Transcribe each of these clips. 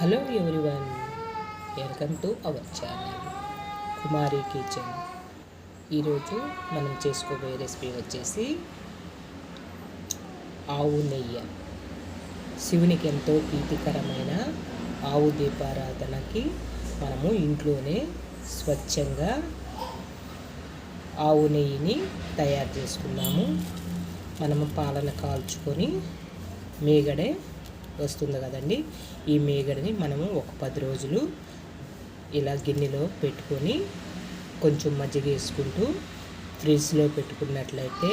Hello everyone welcome to our channel Kumari kitchen. ఈరోజు మనం చేసుకోబోయే రెసిపీ వచ్చేసి ఆవు నెయ్యి. శివునికి ఎంతో ప్రీతికరమైన ఆవు దీపారాధనకి మనము ఇంట్లోనే స్వచ్ఛంగా ఆవు నెయ్యిని తయారు చేసుకున్నాము. మనము పాలన కాల్చుకొని మీగడే వస్తుంది కదండి. ఈ మేగడని మనము ఒక పది రోజులు ఇలా గిన్నెలో పెట్టుకొని కొంచెం మజ్జిగ వేసుకుంటూ ఫ్రిడ్జ్లో పెట్టుకున్నట్లయితే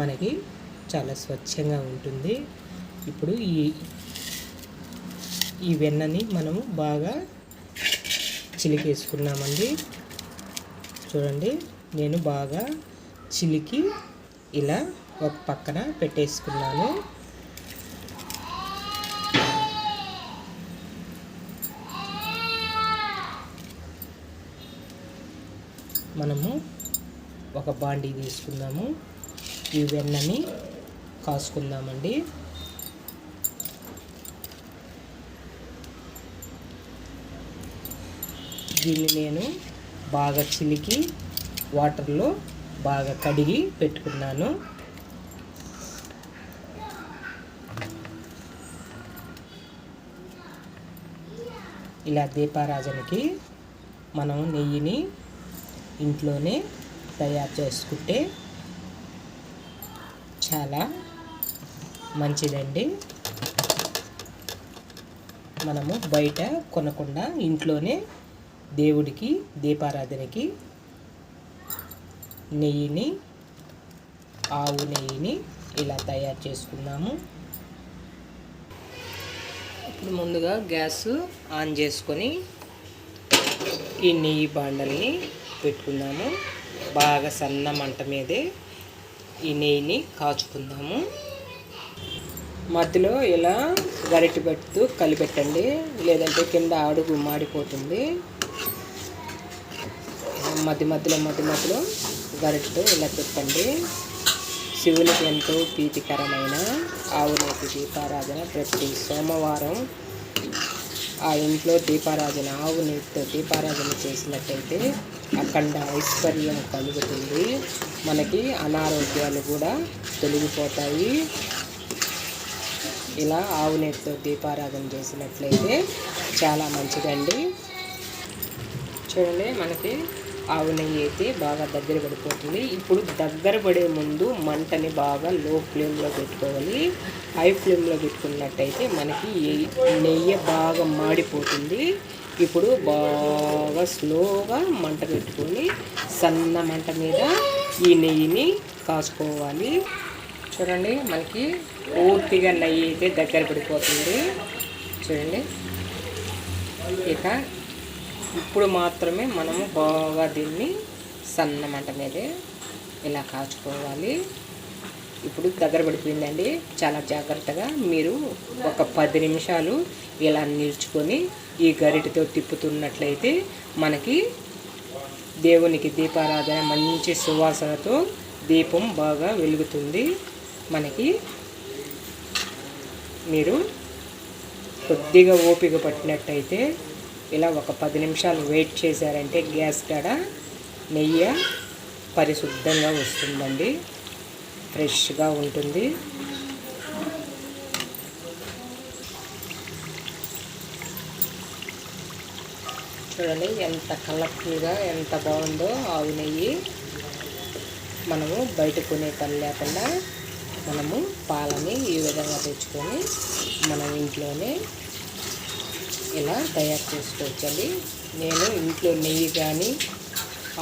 మనకి చాలా స్వచ్ఛంగా ఉంటుంది. ఇప్పుడు ఈ ఈ వెన్నని మనము బాగా చిలికేసుకున్నామండి. చూడండి నేను బాగా చిలికి ఇలా ఒక పక్కన పెట్టేసుకున్నాను. మనము ఒక బాండీ తీసుకుందాము. ఈ వెన్నని కాసుకుందామండి. దీన్ని నేను బాగా చిలికి వాటర్లో బాగా కడిగి పెట్టుకున్నాను. ఇలా దీపారాజనకి మనం నెయ్యిని ఇంట్లోనే తయారు చేసుకుంటే చాలా మంచిదండి. మనము బయట కొనకుండా ఇంట్లోనే దేవుడికి దీపారాధనకి నెయ్యిని ఆవు నెయ్యిని ఇలా తయారు చేసుకున్నాము ఇప్పుడు ముందుగా గ్యాస్ ఆన్ చేసుకొని ఈ నెయ్యి బాండల్ని పెట్టుకుందాము. బాగా సన్న మంట మీదే ఈ నెయ్యిని కాచుకుందాము. మధ్యలో ఇలా గరిటె పెడుతూ కలిపెట్టండి. లేదంటే కింద అడుగు మాడిపోతుంది. మధ్య మధ్యలో మధ్య మధ్యలో గరిటెతో ఇలా పెట్టండి. శివునికి ఎంతో ప్రీతికరమైన ఆవునేతి దీపారాధన ప్రతి సోమవారం ఆ ఇంట్లో దీపారాధన ఆవు నీటితో దీపారాధన చేసినట్టయితే అఖండ ఐశ్వర్యం కలుగుతుంది. మనకి అనారోగ్యాలు కూడా తొలగిపోతాయి. ఇలా ఆవు నీటితో దీపారాధన చేసినట్లయితే చాలా మంచిదండి. చూడండి మనకి ఆవు నెయ్యి అయితే బాగా దగ్గర పడిపోతుంది. ఇప్పుడు దగ్గర పడే ముందు మంటని బాగా లో ఫ్లేమ్లో పెట్టుకోవాలి హై ఫ్లేమ్లో పెట్టుకున్నట్టయితే మనకి నెయ్యి బాగా మాడిపోతుంది. ఇప్పుడు బాగా స్లోగా మంట పెట్టుకొని సన్న మంట మీద ఈ నెయ్యిని కాసుకోవాలి. చూడండి మనకి పూర్తిగా నెయ్యి అయితే దగ్గర పడిపోతుంది. చూడండి. ఇక ఇప్పుడు మాత్రమే మనము బాగా దీన్ని సన్న మంట మీదే ఇలా కాచుకోవాలి. ఇప్పుడు దగ్గర పడిపోయిందండి. చాలా జాగ్రత్తగా మీరు ఒక పది నిమిషాలు ఇలా నిల్చుకొని ఈ గరిటతో తిప్పుతున్నట్లయితే మనకి దేవునికి దీపారాధన మంచి సువాసనతో దీపం బాగా వెలుగుతుంది. మనకి మీరు కొద్దిగా ఓపిక పట్టినట్టయితే ఇలా ఒక పది నిమిషాలు వెయిట్ చేశారంటే గ్యాస్ కాడ నెయ్యి పరిశుద్ధంగా వస్తుందండి. ఫ్రెష్గా ఉంటుంది. చూడండి ఎంత కలర్ఫుల్గా ఎంత బాగుందో ఆవు నెయ్యి. మనము బయట కొనే పని లేకుండా మనము పాలని ఈ విధంగా తెచ్చుకొని మనం ఇంట్లోనే ఇలా తయారు చేసుకోవచ్చండి. నేను ఇంట్లో నెయ్యి కానీ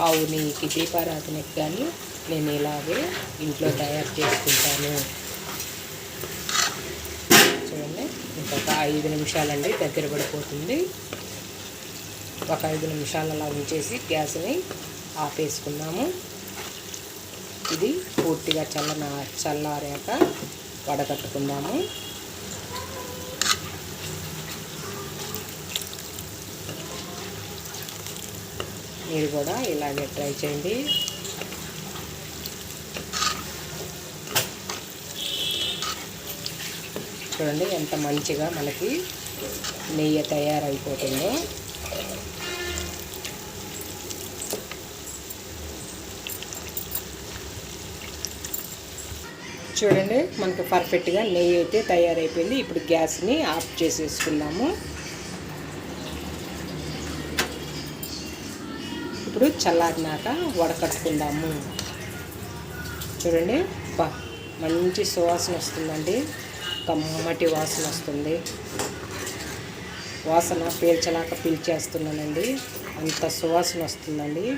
ఆవు నెయ్యికి దీపారాధనకి కానీ నేను ఇలాగే ఇంట్లో తయారు చేసుకుంటాను. చూడండి ఇంకొక ఐదు నిమిషాలండి దగ్గర పడిపోతుంది. ఒక ఐదు నిమిషాలు అలా ఉంచేసి గ్యాస్ని ఆపేసుకున్నాము ఇది పూర్తిగా చల్లన చల్లారాక వడగట్టుకుందాము. మీరు కూడా ఇలాగే ట్రై చేయండి. చూడండి ఎంత మంచిగా మనకి నెయ్యి తయారైపోతుందో. చూడండి మనకు పర్ఫెక్ట్గా నెయ్యి అయితే తయారైపోయింది. ఇప్పుడు గ్యాస్ని ఆఫ్ చేసేసుకున్నాము ఇప్పుడు చల్లారినాక వడకట్టుకుందాము. చూడండి బా మంచి సువాసన వస్తుందండి. కమ్మటి వాసన వస్తుంది. వాసన పీల్చలాక పీల్చేస్తున్నానండి. అంత సువాసన వస్తుందండి.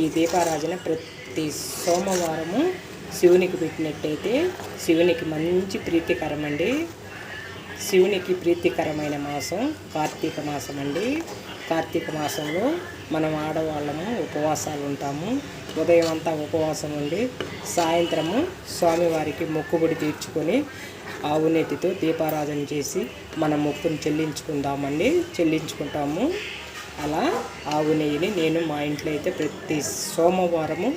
ఈ దీపారాజన ప్రతి సోమవారము శివునికి పెట్టినట్టయితే శివునికి మంచి ప్రీతికరం అండి శివునికి ప్రీతికరమైన మాసం కార్తీక మాసం అండి. కార్తీక మాసంలో మనం ఆడవాళ్ళము ఉపవాసాలు ఉంటాము. ఉదయం అంతా ఉపవాసం ఉండి సాయంత్రము స్వామివారికి మొక్కుబడి తీర్చుకొని ఆవునేతితో దీపారాధన చేసి మన మొక్కును చెల్లించుకుందామండి. చెల్లించుకుంటాము. అలా ఆవు నెయ్యిని నేను మా ఇంట్లో అయితే ప్రతి సోమవారము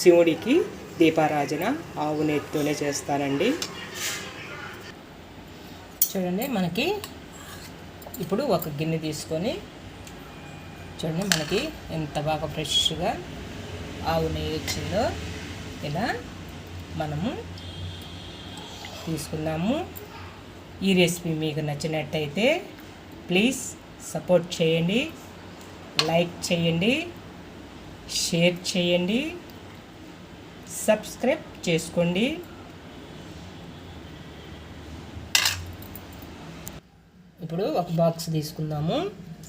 శివుడికి దీపారాజన ఆవు నెయ్యితోనే చేస్తానండి. చూడండి మనకి ఇప్పుడు ఒక గిన్నె తీసుకొని చూడండి మనకి ఎంత బాగా ఫ్రెష్గా ఆవు నెయ్యి వచ్చిందో ఇలా మనము తీసుకుందాము. ఈ రెసిపీ మీకు నచ్చినట్టయితే ప్లీజ్ సపోర్ట్ చేయండి లైక్ చేయండి షేర్ చేయండి సబ్స్క్రైబ్ చేసుకోండి. ఇప్పుడు ఒక బాక్స్ తీసుకుందాము.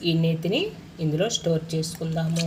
ఈ నేతిని ఇందులో స్టోర్ చేసుకుందాము.